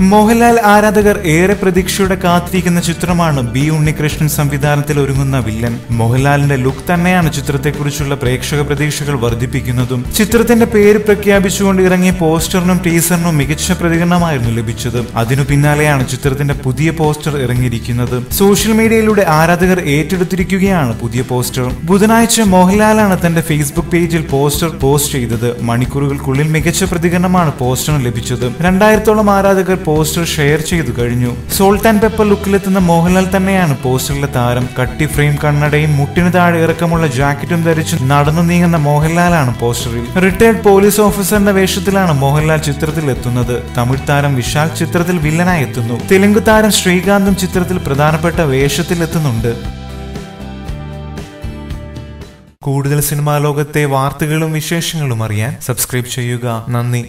മോഹൻലാൽ ആരാധകർ ഏറെ പ്രതീക്ഷയോടെ കാത്തിരിക്കുന്ന ചിത്രമാണ് ബി ഉണ്ണികൃഷ്ണൻ സംവിധാനത്തിൽ ഒരുങ്ങുന്ന വില്ലൻ. മോഹൻലാലിന്റെ ലുക്ക് തന്നെയാണ് ചിത്രത്തെക്കുറിച്ചുള്ള പ്രേക്ഷക പ്രതീക്ഷകൾ വർദ്ധിപ്പിക്കുന്നതും. ചിത്രത്തിന്റെ പേര് പ്രഖ്യാപിച്ചുകൊണ്ട് ഇറങ്ങിയ പോസ്റ്ററിനും ടീസറിനും മികച്ച പ്രതികരണമായിരുന്നു ലഭിച്ചത്. അതിനു പിന്നാലെയാണ് ചിത്രത്തിന്റെ പുതിയ പോസ്റ്റർ ഇറങ്ങിയിരിക്കുന്നത്. സോഷ്യൽ മീഡിയയിലൂടെ ആരാധകർ ഏറ്റെടുത്തിരിക്കുകയാണ് പുതിയ പോസ്റ്റർ. ബുധനാഴ്ച മോഹൻലാലാണ് തന്റെ ഫേസ്ബുക്ക് പേജിൽ പോസ്റ്റർ പോസ്റ്റ് ചെയ്തത്. മണിക്കൂറുകൾക്കുള്ളിൽ മികച്ച പ്രതികരണമാണ് പോസ്റ്ററിന് ലഭിച്ചത്. രണ്ടായിരത്തോളം ആരാധകർ പോസ്റ്റർ ഷെയർ ചെയ്തു കഴിഞ്ഞു. സോൾട്ട് ആൻഡ് പെപ്പർ ലുക്കിലെത്തുന്ന മോഹൻലാൽ തന്നെയാണ് പോസ്റ്ററിലെ താരം. കട്ടി ഫ്രെയിം കണ്ണടയും മുട്ടിന് താഴെ ഇറക്കമുള്ള ജാക്കറ്റും ധരിച്ച് നടന്നു നീങ്ങുന്ന മോഹൻലാലാണ് പോസ്റ്ററിൽ. റിട്ടയർഡ് പോലീസ് ഓഫീസറിന്റെ വേഷത്തിലാണ് മോഹൻലാൽ ചിത്രത്തിൽ എത്തുന്നത്. തമിഴ് താരം വിശാൽ ചിത്രത്തിൽ വില്ലനായി എത്തുന്നു. തെലുങ്ക് താരം ശ്രീകാന്തും ചിത്രത്തിൽ പ്രധാനപ്പെട്ട വേഷത്തിൽ എത്തുന്നുണ്ട്. കൂടുതൽ സിനിമാ ലോകത്തെ വാർത്തകളും വിശേഷങ്ങളും അറിയാൻ സബ്സ്ക്രൈബ് ചെയ്യുക. നന്ദി.